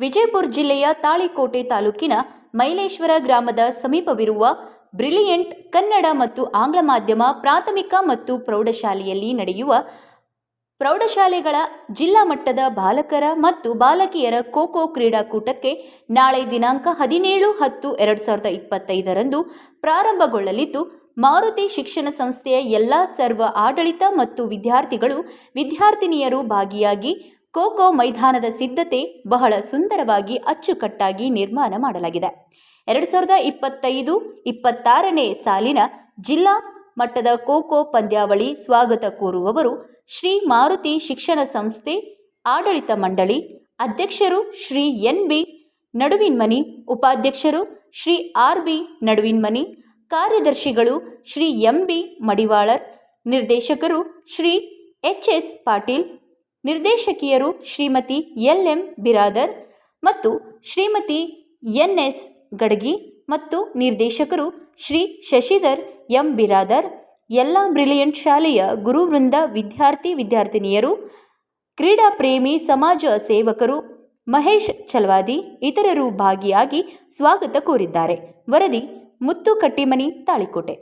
ವಿಜಯಪುರ ಜಿಲ್ಲೆಯ ತಾಳಿಕೋಟೆ ತಾಲೂಕಿನ ಮೈಲೇಶ್ವರ ಗ್ರಾಮದ ಸಮೀಪವಿರುವ ಬ್ರಿಲಿಯಂಟ್ ಕನ್ನಡ ಮತ್ತು ಆಂಗ್ಲ ಮಾಧ್ಯಮ, ಪ್ರಾಥಮಿಕ ಮತ್ತು ಪ್ರೌಢಶಾಲೆಯಲ್ಲಿ ನಡೆಯುವ ಪ್ರೌಢಶಾಲೆಗಳ ಜಿಲ್ಲಾ ಮಟ್ಟದ ಬಾಲಕರ ಮತ್ತು ಬಾಲಕಿಯರ ಖೋ ಖೋ ಕ್ರೀಡಾಕೂಟಕ್ಕೆ ನಾಳೆ ದಿನಾಂಕ ಹದಿನೇಳು ಹತ್ತು ಎರಡು ಸಾವಿರದ ಇಪ್ಪತ್ತೈದರಂದು ಪ್ರಾರಂಭಗೊಳ್ಳಲಿದ್ದು, ಮಾರುತಿ ಶಿಕ್ಷಣ ಸಂಸ್ಥೆಯ ಎಲ್ಲ ಸರ್ವ ಆಡಳಿತ ಮತ್ತು ವಿದ್ಯಾರ್ಥಿಗಳು ವಿದ್ಯಾರ್ಥಿನಿಯರು ಭಾಗಿಯಾಗಿ ಖೋ ಖೋ ಮೈದಾನದ ಸಿದ್ಧತೆ ಬಹಳ ಸುಂದರವಾಗಿ ಅಚ್ಚುಕಟ್ಟಾಗಿ ನಿರ್ಮಾಣ ಮಾಡಲಾಗಿದೆ. ಎರಡು ಸಾವಿರದ ಇಪ್ಪತ್ತೈದು ಇಪ್ಪತ್ತಾರನೇ ಸಾಲಿನ ಜಿಲ್ಲಾ ಮಟ್ಟದ ಖೋಖೋ ಪಂದ್ಯಾವಳಿ ಸ್ವಾಗತ ಕೋರುವವರು ಶ್ರೀ ಮಾರುತಿ ಶಿಕ್ಷಣ ಸಂಸ್ಥೆ ಆಡಳಿತ ಮಂಡಳಿ ಅಧ್ಯಕ್ಷರು ಶ್ರೀ ಎನ್ ಬಿ ನಡುವಿನ್ಮನಿ, ಉಪಾಧ್ಯಕ್ಷರು ಶ್ರೀ ಆರ್ ಬಿ ನಡುವಿನ್ಮನಿ, ಕಾರ್ಯದರ್ಶಿಗಳು ಶ್ರೀ ಎಂ ಬಿ ಮಡಿವಾಳರ್, ನಿರ್ದೇಶಕರು ಶ್ರೀ ಎಚ್ ಎಸ್ ಪಾಟೀಲ್ ನಿರ್ದೇಶಕಿಯರು ಶ್ರೀಮತಿ ಎಲ್ ಎಂ ಬಿರಾದರ್ ಮತ್ತು ಶ್ರೀಮತಿ ಎನ್ ಎಸ್ ಗಡಗಿ ಮತ್ತು ನಿರ್ದೇಶಕರು ಶ್ರೀ ಶಶಿಧರ್ ಎಂ ಬಿರಾದರ್, ಎಲ್ಲ ಬ್ರಿಲಿಯಂಟ್ ಶಾಲೆಯ ಗುರುವೃಂದ ವಿದ್ಯಾರ್ಥಿ ವಿದ್ಯಾರ್ಥಿನಿಯರು, ಕ್ರೀಡಾ ಪ್ರೇಮಿ ಸಮಾಜ ಸೇವಕರು ಮಹೇಶ್ ಚಲವಾದಿ ಇತರರು ಭಾಗಿಯಾಗಿ ಸ್ವಾಗತ ಕೋರಿದ್ದಾರೆ. ವರದಿ ಮುತ್ತು ಕಟ್ಟಿಮನಿ ತಾಳಿಕೋಟೆ.